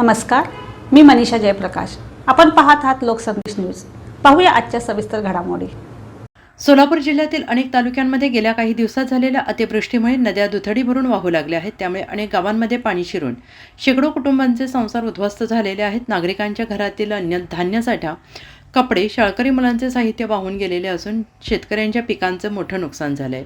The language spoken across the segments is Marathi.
नमस्कार मी मनीषा जयप्रकाश. आपण पाहत आहात लोकसंदेश न्यूज. पाहूया आजच्या सविस्तर घडामोडी. सोलापूर जिल्ह्यातील अनेक तालुक्यांमध्ये गेल्या काही दिवसात झालेल्या अतिवृष्टीमुळे नद्या दुथडी भरून वाहू लागल्या आहेत त्यामुळे अनेक गावांमध्ये पाणी शिरून शेकडो कुटुंबांचे संसार उद्ध्वस्त झालेले आहेत. नागरिकांच्या घरातील अन्य धान्यसाठा कपडे शाळकरी मुलांचे साहित्य वाहून गेलेले असून शेतकऱ्यांच्या पिकांचं मोठं नुकसान झालं आहे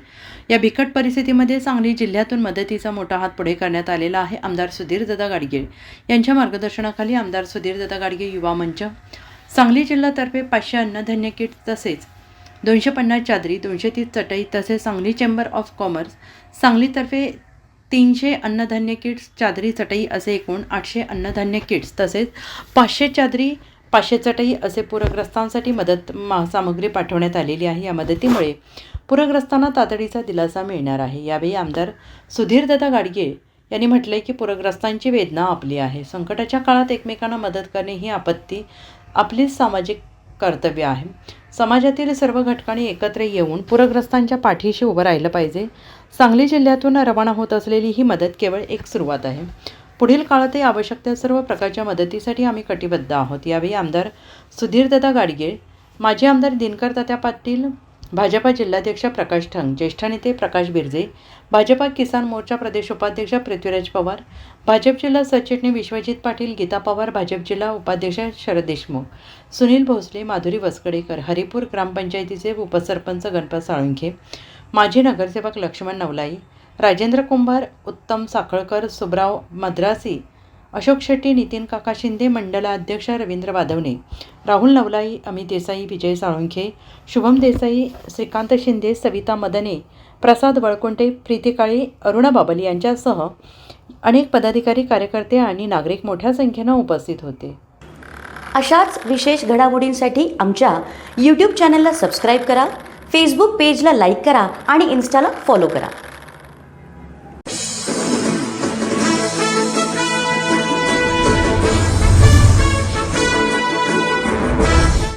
या बिकट परिस्थितीमध्ये सांगली जिल्ह्यातून मदतीचा मोठा हात पुढे करण्यात आलेला आहे आमदार सुधीरदादा गाडगे. यांच्या मार्गदर्शनाखाली आमदार सुधीरदादा गाडगे युवा मंच. सांगली जिल्ह्यातर्फे पाचशे अन्नधान्य किट तसेच दोनशे पन्नास चादरी दोनशे तीस चटई तसेच सांगली चेंबर ऑफ कॉमर्स सांगलीतर्फे तीनशे अन्नधान्य किट्स चादरी चटई असे एकूण आठशे अन्नधान्य किट्स तसेच पाचशे चादरी पाचशे चटई असे पूरग्रस्तांसाठी मदत मा सामग्री पाठवण्यात आलेली आहे. या मदतीमुळे पूरग्रस्तांना तातडीचा दिलासा मिळणार आहे. यावेळी आमदार सुधीरदादा गाडगे यांनी म्हटलंय की पूरग्रस्तांची वेदना आपली आहे. संकटाच्या काळात एकमेकांना मदत करणे ही आपत्ती आपलीच सामाजिक कर्तव्य आहे. समाजातील सर्व घटकांनी एकत्र येऊन पूरग्रस्तांच्या पाठीशी उभं राहिलं पाहिजे. सांगली जिल्ह्यातून रवाना होत असलेली ही मदत केवळ एक सुरुवात आहे. पुढील काळातही आवश्यक त्या सर्व प्रकारच्या मदतीसाठी आम्ही कटिबद्ध आहोत. यावेळी आमदार सुधीरदादा गाडगे माजी आमदार दिनकर तात्या पाटील भाजपा जिल्हाध्यक्ष प्रकाश ठंग ज्येष्ठ नेते प्रकाश बिरजे भाजपा किसान मोर्चा प्रदेश उपाध्यक्ष पृथ्वीराज पवार भाजप जिल्हा सरचिटणी विश्वजित पाटील गीता पवार भाजप जिल्हा उपाध्यक्ष शरद देशमुख सुनील भोसले माधुरी वसकडेकर हरिपूर ग्रामपंचायतीचे उपसरपंच गणपत साळुंखे माजी नगरसेवक लक्ष्मण नवलाई राजेंद्र कुंभार उत्तम साखळकर सुब्राव मद्रासी अशोक शेट्टी नितीन काका शिंदे मंडलाध्यक्ष रवींद्र वाधवणे राहुल नवलाई अमित देसाई विजय साळुंखे शुभम देसाई श्रीकांत शिंदे सविता मदने प्रसाद वळकुंटे प्रीती काळे अरुणा बाबल यांच्यासह अनेक पदाधिकारी कार्यकर्ते आणि नागरिक मोठ्या संख्येनं उपस्थित होते. अशाच विशेष घडामोडींसाठी आमच्या यूट्यूब चॅनलला सबस्क्राईब करा फेसबुक पेजला लाईक करा आणि इन्स्टाला फॉलो करा.